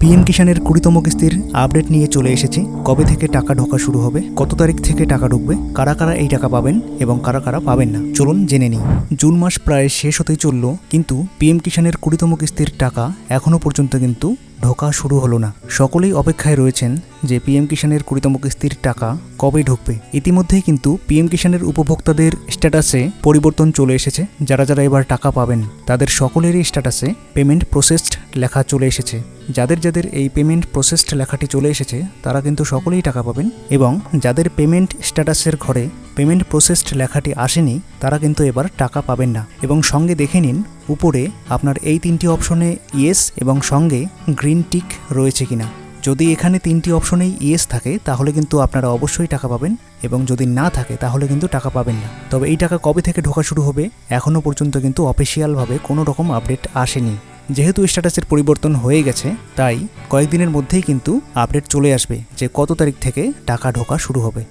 PM কিষাণের কুড়িতম কিস্তির update নিয়ে চলে এসেছি। কবে থেকে টাকা ঢোকা শুরু হবে? কত তারিখ থেকে টাকা ঢুকবে? কারা কারা এই টাকা পাবেন এবং কারা কারা পাবেন না? চলুন জেনে নিই। জুন মাস প্রায় শেষ হতেই চলল, কিন্তু পিএম কিষাণের কুড়িতম কিস্তির টাকা এখনও পর্যন্ত কিন্তু ঢোকা শুরু হলো না। সকলেই অপেক্ষায় রয়েছেন যে পিএম কিষাণের কুড়িতম কিস্তির টাকা কবে ঢুকবে। ইতিমধ্যেই কিন্তু পিএম কিষাণের উপভোক্তাদের স্ট্যাটাসে পরিবর্তন চলে এসেছে। যারা যারা এবার টাকা পাবেন, তাদের সকলেরই স্ট্যাটাসে পেমেন্ট প্রসেসড লেখা চলে এসেছে। যাদের যাদের এই পেমেন্ট প্রসেসড লেখাটি চলে এসেছে, তারা কিন্তু সকলেই টাকা পাবেন এবং যাদের পেমেন্ট স্ট্যাটাসের ঘরে পেমেন্ট প্রসেসড লেখাটি আসেনি, তারা কিন্তু এবার টাকা পাবেন না। এবং সঙ্গে দেখে নিন, উপরে আপনার এই তিনটি অপশনে ইয়েস এবং সঙ্গে গ্রিন টিক রয়েছে কিনা। যদি এখানে তিনটি অপশনেই ইয়েস থাকে, তাহলে কিন্তু আপনারা অবশ্যই টাকা পাবেন এবং যদি না থাকে, তাহলে কিন্তু টাকা পাবেন না। তবে এই টাকা কবে থেকে ঢোকা শুরু হবে এখনও পর্যন্ত কিন্তু অফিসিয়ালভাবে কোনো রকম আপডেট আসেনি। যেহেতু স্ট্যাটাসের পরিবর্তন হয়ে গেছে, তাই কয়েকদিনের মধ্যেই কিন্তু আপডেট চলে আসবে যে কত তারিখ থেকে টাকা ঢোকা শুরু হবে।